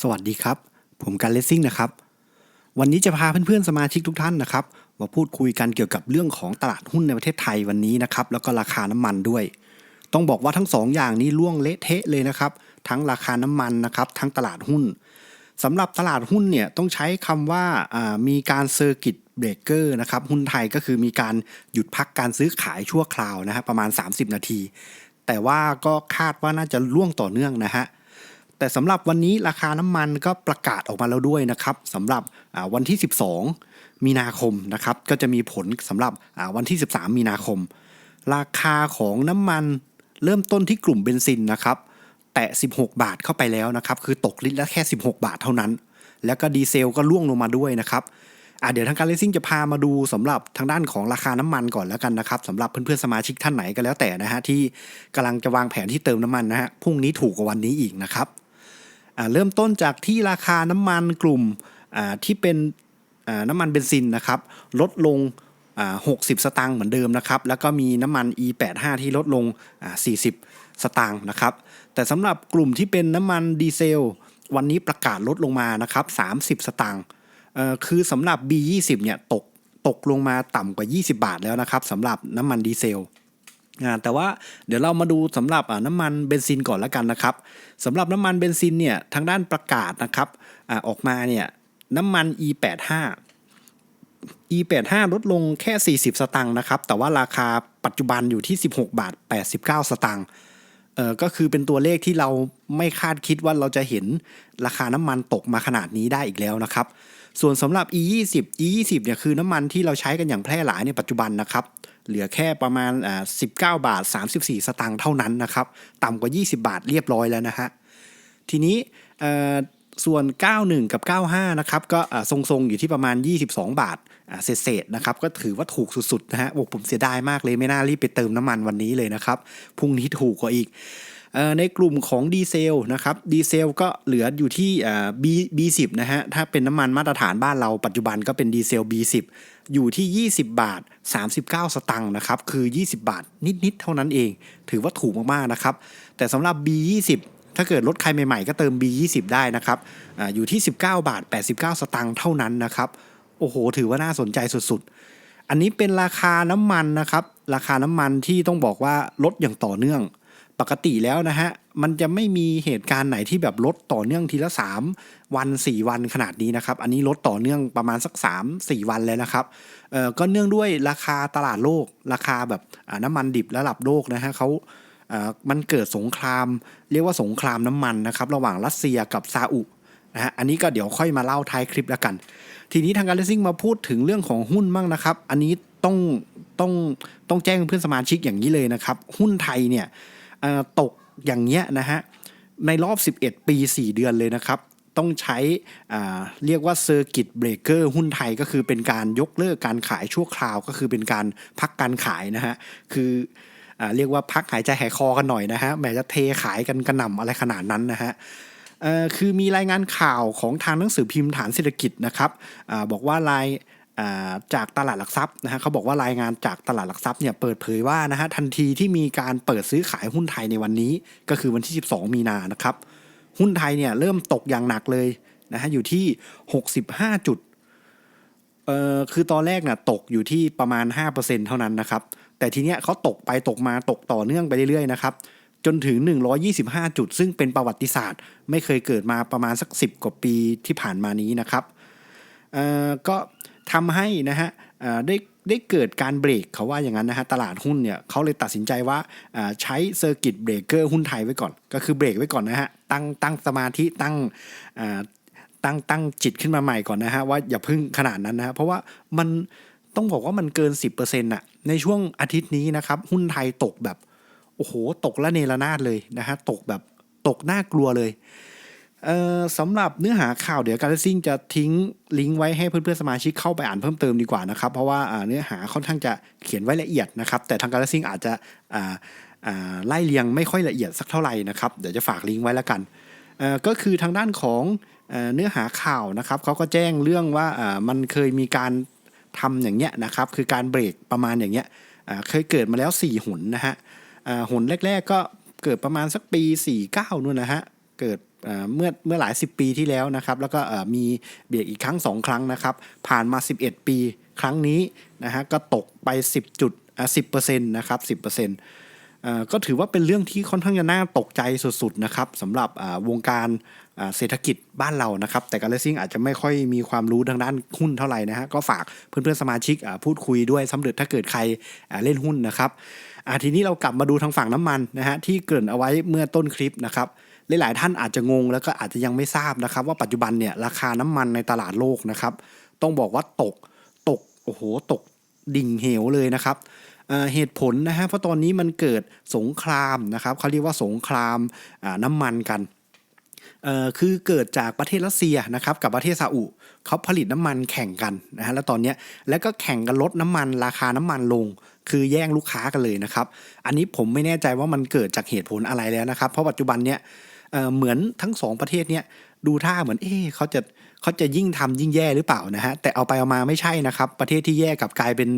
สวัสดีครับ ผมกันเลสซิ่งนะครับ วันนี้จะพาเพื่อนๆสมาชิกทุกท่านนะครับ มาพูดคุยกันเกี่ยวกับเรื่องของตลาดหุ้นในประเทศไทยวันนี้นะครับ แล้วก็ราคาน้ำมันด้วย ต้องบอกว่าทั้งสองอย่างนี้ล่วงเละเทะเลยนะครับ ทั้งราคาน้ำมันนะครับทั้งตลาดหุ้นสำหรับตลาดหุ้นเนี่ยต้องใช้คำว่าอ่ามีการเซอร์กิตเบรกเกอร์นะครับหุ้นไทยก็คือมีการหยุดพักการซื้อขายชั่วคราวนะฮะประมาณ 30 นาที แต่ว่าก็คาดว่าน่าจะล่วงต่อเนื่องนะฮะ แต่สำหรับวันนี้ราคาน้ำมันก็ประกาศออกมาแล้วด้วยนะครับสำหรับวันที่ 12 มีนาคมนะครับก็จะมีผลสำหรับวันที่ 13 มีนาคม ราคาของน้ำมันเริ่มต้นที่กลุ่มเบนซินนะครับแตะ 16 บาทเข้าไปแล้วนะครับคือตกลิตรละแค่ 16 บาทเท่านั้น แล้วก็ดีเซลก็ล่วงลงมาด้วยนะครับอะเดี๋ยวทางการเลสซิ่งจะพามาดูสำหรับทางด้านของราคาน้ำมันก่อนแล้วกันนะครับสำหรับเพื่อนๆสมาชิกท่านไหนก็แล้วแต่นะฮะที่กำลังจะวางแผนที่เติมน้ำมันนะฮะพรุ่งนี้ถูกกว่าวันนี้อีกนะครับ เริ่มต้นจากที่ราคาน้ำมันกลุ่มที่เป็นน้ำมันเบนซินนะครับลดลง 60 สตางค์เหมือนเดิมนะครับแล้วก็มีน้ำมัน E85 ที่ลดลง 40 สตางค์นะครับแต่สำหรับกลุ่มที่เป็นน้ำมันดีเซล วันนี้ประกาศลดลงมานะครับ 30 สตางค์คือสำหรับ B20 เนี่ยตกตกลงมาต่ำกว่า 20 บาทแล้วนะครับสำหรับน้ำมันดีเซล แต่ว่าเดี๋ยวเรามาดูสำหรับน้ำมันเบนซินก่อนแล้วกันนะครับสำหรับน้ำมันเบนซินเนี่ยทางด้านประกาศนะครับอออกมาเนี่ยน้ำมัน E85 E85 ลดลงแค่ 40 สตางค์นะครับ แต่ว่าราคาปัจจุบันอยู่ที่ 16 บาท 89 สตางค์เออก็คือเป็นตัวเลขที่เราไม่คาดคิดว่าเราจะเห็นราคาน้ำมันตกมาขนาดนี้ได้อีกแล้วนะครับ ส่วนสำหรับ E20 E20 เนี่ยคือน้ำมันที่เราใช้กันอย่างแพร่หลายในปัจจุบันนะครับ เหลือแค่ประมาณอ่า19บาท 34 สตางค์เท่านั้นนะครับ ต่ำกว่า 20 บาทเรียบร้อยแล้วนะฮะ ทีนี้ส่วน 91 กับ 95 นะครับ ก็ทรงๆ อยู่ที่ประมาณ 22 บาทเศษๆนะครับ ก็ถือว่าถูกสุดๆนะฮะโอ้ผมเสียดายมากเลยไม่น่ารีบไปเติมน้ำมันวันนี้เลยนะครับ พรุ่งนี้ถูกกว่าอีกในกลุ่มของดีเซลนะครับดีเซลก็เหลืออยู่ที่ B B10 นะฮะถ้าเป็นน้ำมันมาตรฐานบ้านเราปัจจุบันก็เป็นดีเซล B10 อยู่ที่ 20 บาท 39 สตังค์นะครับคือ 20 บาทนิดๆเท่านั้นเอง ถือว่าถูกมากๆนะครับ แต่สำหรับ B20 ถ้าเกิดรถใครใหม่ๆ ก็เติม B20 ได้นะครับอาอยู่ที่ 19 บาท 89 สตังค์เท่านั้นนะครับ โอ้โห ถือว่าน่าสนใจสุดๆ อันนี้เป็นราคาน้ำมันนะครับ ราคาน้ำมันที่ต้องบอกว่าลดอย่างต่อเนื่อง ปกติแล้วนะฮะ มันจะไม่มีเหตุการณ์ไหนที่แบบลดต่อเนื่องทีละ 3 วัน 4 วันขนาดนี้นะครับ อันนี้ลดต่อเนื่องประมาณสัก 3 4 วันเลยนะครับเอ่อก็เนื่องด้วยราคาตลาดโลก ราคาแบบน้ำมันดิบระดับโลกนะฮะเขาอ่ามันเกิดสงคราม เรียกว่าสงครามน้ำมันนะครับ ระหว่างรัสเซียกับซาอุนะฮะอันนี้ก็เดี๋ยวค่อยมาเล่าท้ายคลิปแล้วกัน ทีนี้ทางการเลสซิ่งมาพูดถึงเรื่องของหุ้นบ้างนะครับ อันนี้ต้องต้องต้องแจ้งเพื่อนสมาชิกอย่างนี้เลยนะครับ หุ้นไทยเนี่ยตก อย่างเงี้ยนะฮะในรอบ 11 ปี 4 เดือนเลยนะครับ ต้องใช้เรียกว่าเซอร์กิตเบรกเกอร์หุ้นไทยก็คือเป็นการยกเลิกการขายชั่วคราวก็คือเป็นการพักการขายนะฮะคืออเรียกว่าพักหายใจหายคอกันหน่อยนะฮะแหมจะเทขายกันกระหน่ำอะไรขนาดนั้นนะฮะคือมีรายงานข่าวของทางหนังสือพิมพ์ฐานเศรษฐกิจนะครับอบอกว่ารายา จากตลาดหลักทรัพย์นะฮะเขาบอกว่ารายงานจากตลาดหลักทรัพย์เนี่ยเปิดเผยว่านะฮะทันทีที่มีการเปิดซื้อขายหุ้นไทยในวันนี้ ก็คือวันที่ 12 มีนานะครับหุ้นไทยเนี่ยเริ่มตกอย่างหนักเลยนะฮะอยู่ที่ 65 จุดเอ่อคือตอนแรกน่ะตกอยู่ที่ประมาณ 5%เท่านั้นนะครับ แต่ทีเนี้ยเขาตกไปตกมาตกต่อเนื่องไปเรื่อยๆนะครับจนถึง 125 จุด ซึ่งเป็นประวัติศาสตร์ ไม่เคยเกิดมาประมาณสัก 10 กว่าปีที่ผ่านมานี้นะครับเอ่อก็ ทำให้นะฮะได้ได้เกิดการเบรกเขาว่าอย่างนั้นนะฮะตลาดหุ้นเนี่ยเขาเลยตัดสินใจว่าใช้เซอร์กิตเบรกเกอร์หุ้นไทยไว้ก่อน ก็คือเบรกไว้ก่อนนะฮะตั้งตั้งสมาธิตั้งตั้งตั้งจิตขึ้นมาใหม่ก่อนนะฮะว่าอย่าพึ่งขนาดนั้นนะฮะเพราะว่ามันต้องบอกว่ามันเกิน 10%น่ะในช่วงอาทิตย์นี้นะครับหุ้นไทยตกแบบโอ้โหตกละเนระนาดเลยนะฮะตกแบบตกน่ากลัวเลย สำหรับเนื้อหาข่าวเดี๋ยวการซิ่งจะทิ้งลิงก์ไว้ให้เพื่อนๆสมาชิกเข้าไปอ่านเพิ่มเติมดีกว่านะครับ เพราะว่าเนื้อหาค่อนข้างจะเขียนไว้ละเอียดนะครับ แต่ทางการซิ่งอาจจะไล่เรียงไม่ค่อยละเอียดสักเท่าไหร่นะครับ เดี๋ยวจะฝากลิงก์ไว้แล้วกัน ก็คือทางด้านของเนื้อหาข่าวนะครับเขาก็แจ้งเรื่องว่ามันเคยมีการทำอย่างเงี้ยนะครับ คือการเบรกประมาณอย่างเงี้ยเคยเกิดมาแล้ว 4หนนะฮะอ่าหนแรก ๆ ก็เกิดประมาณสักปี 49นู่นนะฮะเกิด เมื่อเมื่อหลาย 10 ปีที่แล้วนะครับ แล้วก็มีเบรกอีกครั้ง 2 ครั้งนะครับ ผ่านมา 11 ปีครั้งนี้นะฮะก็ตกไป 10จุดอะ10%นะครับ10%เอ่อก็ถือว่าเป็นเรื่องที่ค่อนข้างจะน่าตกใจสุดๆนะครับสำหรับวงการเศรษฐกิจบ้านเรานะครับ แต่การเลสซิ่งอาจจะไม่ค่อยมีความรู้ทางด้านหุ้นเท่าไหร่นะฮะก็ฝากเพื่อนๆสมาชิกพูดคุยด้วยสำเร็จถ้าเกิดใครเล่นหุ้นนะครับทีนี้เรากลับมาดูทางฝั่งน้ำมันนะฮะที่เกริ่นเอาไว้เมื่อต้นคลิปนะครับ หลายๆท่านอาจจะงงแล้วก็อาจจะยังไม่ทราบนะครับ ว่าปัจจุบันเนี่ยราคาน้ำมันในตลาดโลกนะครับ ต้องบอกว่าตกตกโอ้โหตกดิ่งเหวเลยนะครับเหตุผลนะฮะเพราะตอนนี้มันเกิดสงครามนะครับเขาเรียกว่าสงครามน้ำมันกันคือเกิดจากประเทศรัสเซียนะครับกับประเทศซาอุเขาผลิตน้ำมันแข่งกันนะฮะแล้วตอนนี้แล้วก็แข่งกันลดน้ำมันราคาน้ำมันลง คือแย่งลูกค้ากันเลยนะครับ อันนี้ผมไม่แน่ใจว่ามันเกิดจากเหตุผลอะไรแล้วนะครับ เพราะปัจจุบันเนี้ย เเหมือนทั้งสองประเทศเนี่ยดูท่าเหมือนเอ๊ะเขาจะเขาจะยิ่งทำยิ่งแย่หรือเปล่านะฮะแต่เอาไปเอามาไม่ใช่นะครับ ประเทศที่แย่กับกลายเป็น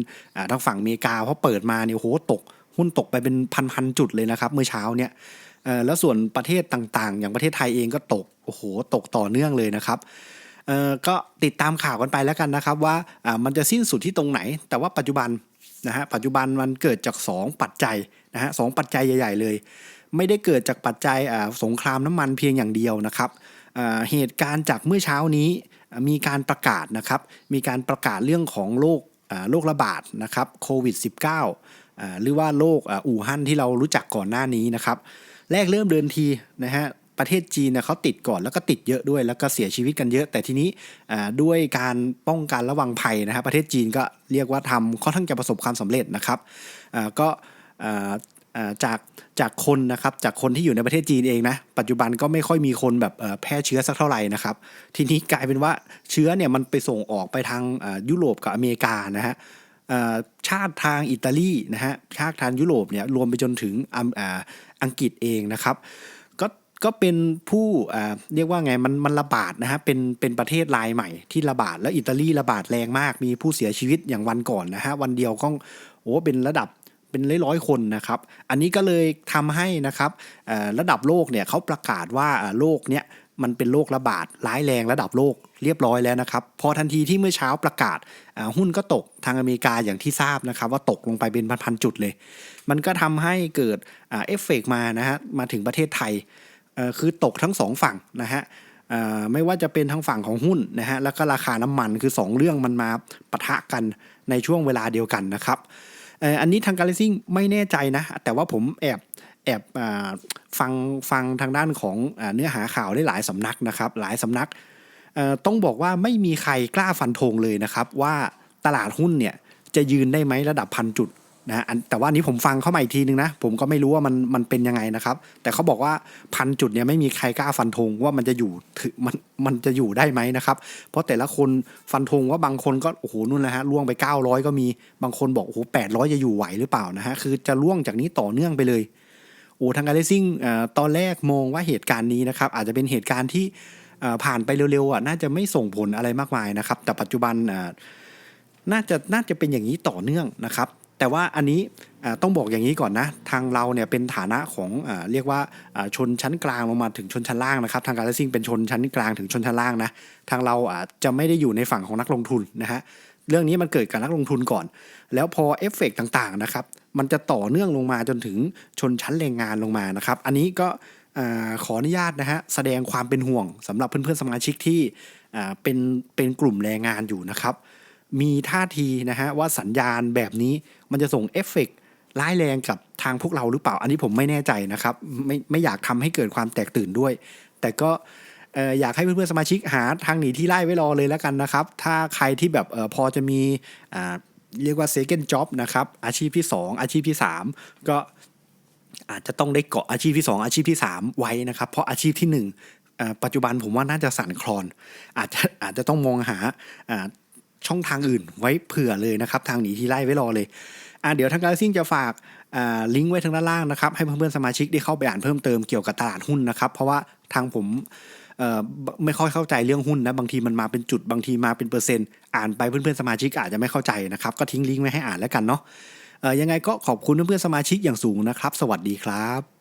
ทางฝั่งอเมริกาเพราะเปิดมาเนี่ยโหตก หุ้นตกไปเป็นพันพันจุดเลยนะครับ เมื่อเช้าเนี่ยแล้วส่วนประเทศต่างๆ อย่างประเทศไทยเองก็ตกโอ้โหตกต่อเนื่องเลยนะครับก็ติดตามข่าวกันไปแล้วกันนะครับว่าอ่ามันจะสิ้นสุดที่ตรงไหน แต่ว่าปัจจุบันนะฮะปัจจุบันมันเกิดจากสองปัจจัยนะฮะสองปัจจัยใหญ่ ๆ เลย ไม่ได้เกิดจากปัจจัยสงครามน้ำมันเพียงอย่างเดียวนะครับเหตุการณ์จากเมื่อเช้านี้มีการประกาศนะครับมีการประกาศเรื่องของโรคโรคระบาดนะครับโควิด -19 อ่าหรือว่าโรคอู่ฮั่นที่เรารู้จักก่อนหน้านี้นะครับ แรกเริ่มเดินทีนะฮะประเทศจีนเนี่ยเขาติดก่อนแล้วก็ติดเยอะด้วย แล้วก็เสียชีวิตกันเยอะ แต่ทีนี้ด้วยการป้องกันระวังภัยนะฮะประเทศจีนก็เรียกว่าทำค่อนข้างจะประสบความสำเร็จนะครับก็ จากจากคนนะครับจากคนที่อยู่ในประเทศจีนเองนะปัจจุบันก็ไม่ค่อยมีคนแบบแพร่เชื้อสักเท่าไหร่นะครับ ทีนี้กลายเป็นว่าเชื้อเนี่ยมันไปส่งออกไปทางยุโรปกับอเมริกานะฮะชาติทางอิตาลีนะฮะชาติทางยุโรปเนี่ยรวมไปจนถึงอัมอ่าอังกฤษเองนะครับก็ก็เป็นผู้เรียกว่าไงมันมันระบาดนะฮะเป็นเป็นประเทศรายใหม่ที่ระบาดแล้วอิตาลีระบาดแรงมากมีผู้เสียชีวิตอย่างวันก่อนนะฮะวันเดียวก็โอ้เป็นระดับ เป็นร้อยๆคนนะครับ อันนี้ก็เลยทำให้นะครับระดับโลกเนี่ยเขาประกาศว่าโลกเนี่ยมันเป็นโรคระบาดร้ายแรงระดับโลกเรียบร้อยแล้วนะครับ พอทันทีที่เมื่อเช้าประกาศหุ้นก็ตกทางอเมริกาอย่างที่ทราบนะครับ ว่าตกลงไปเป็นพันๆจุดเลย มันก็ทำให้เกิดเอฟเฟกต์มานะฮะมาถึงประเทศไทยคือตกทั้งสองฝั่งนะฮะไม่ว่าจะเป็นทางฝั่งของหุ้นนะฮะแล้วก็ราคาน้ำมันคือ 2 เรื่องมันมาปะทะกันในช่วงเวลาเดียวกันนะครับ อันนี้ทางการเลซิ่งไม่แน่ใจนะ แต่ว่าผมแอบแอบอฟังฟังทางด้านของอเนื้อหาข่าวได้หลายสำนักนะครับ หลายสำนักต้องบอกว่าไม่มีใครกล้าฟันธงเลยนะครับ ว่าตลาดหุ้นเนี่ยจะยืนได้ไหมระดับพันจุด นะฮะแต่ว่าอันนี้ผมฟังเข้ามาอีกทีนึงนะ ผมก็ไม่รู้ว่ามันมันเป็นยังไงนะครับ แต่เขาบอกว่าพันจุดเนี่ยไม่มีใครกล้าฟันธงว่ามันจะอยู่ถึงมันมันจะอยู่ได้ไหมนะครับ เพราะแต่ละคนฟันธงว่าบางคนก็โอ้โหนู่นนะฮะล่วงไป 900 ก็มีบางคนบอกโอ้โห800จะอยู่ไหวหรือเปล่านะฮะคือจะล่วงจากนี้ต่อเนื่องไปเลยโอ้ทางการเลสซิ่งตอนแรกมองว่าเหตุการณ์นี้นะครับอาจจะเป็นเหตุการณ์ที่ผ่านไปเร็วๆอะน่าจะไม่ส่งผลอะไรมากมายนะครับ แต่ปัจจุบันน่าจะน่าจะเป็นอย่างนี้ต่อเนื่องนะครับ แต่ว่าอันนี้ต้องบอกอย่างนี้ก่อนนะ ทางเราเนี่ยเป็นฐานะของอเรียกว่าชนชั้นกลางลงมาถึงชนชั้นล่างนะครับ ทางการเลสซิ่งเป็นชนชั้นกลางถึงชนชั้นล่างนะทางเราอาจจะไม่ได้อยู่ในฝั่งของนักลงทุนนะฮะเรื่องนี้มันเกิดกับนักลงทุนก่อน แล้วพอเอฟเฟกต์ต่างๆนะครับมันจะต่อเนื่องลงมาจนถึงชนชั้นแรงงานลงมานะครับ อันนี้ก็ขออนุญาตนะฮะแสดงความเป็นห่วงสำหรับเพื่อนๆสมาชิกที่เป็นเป็นกลุ่มแรงงานอยู่นะครับ มีท่าทีนะฮะว่าสัญญาณแบบนี้มันจะส่งเอฟเฟกต์ร้ายแรงกับทางพวกเราหรือเปล่า อันนี้ผมไม่แน่ใจนะครับ ไม่ไม่อยากทำให้เกิดความแตกตื่นด้วย แต่ก็อยากให้เพื่อนๆสมาชิกหาทางหนีที่ไล่ไว้รอเลยแล้วกันนะครับ ถ้าใครที่แบบออพอจะมีเรียกว่า second job นะครับ อาชีพที่ 2 อาชีพที่ 3 ก็อาจจะต้องได้เกาะอาชีพที่ 2 อาชีพที่ 3 ไว้นะครับ เพราะอาชีพที่1เอ่อปัจจุบันผมว่าน่าจะสั่นคลอน อาจจะอาจจะต้องมองหา ช่องทางอื่นไว้เผื่อเลยนะครับ ทางหนีทีไล่ไว้รอเลยอ่าเดี๋ยวทางการซิ่งจะฝากลิงก์ไว้ทางด้านล่างนะครับ ให้เพื่อนๆสมาชิกได้เข้าไปอ่านเพิ่มเติมเกี่ยวกับตลาดหุ้นนะครับ เพราะว่าทางผมไม่ค่อยเข้าใจเรื่องหุ้นนะบางทีมันมาเป็นจุดบางทีมาเป็นเปอร์เซ็นต์อ่านไปเพื่อนๆสมาชิกอาจจะไม่เข้าใจนะครับ ก็ทิ้งลิงก์ไว้ให้อ่านแล้วกันเนาะยังไงก็ขอบคุณเพื่อนๆสมาชิกอย่างสูงนะครับ สวัสดีครับ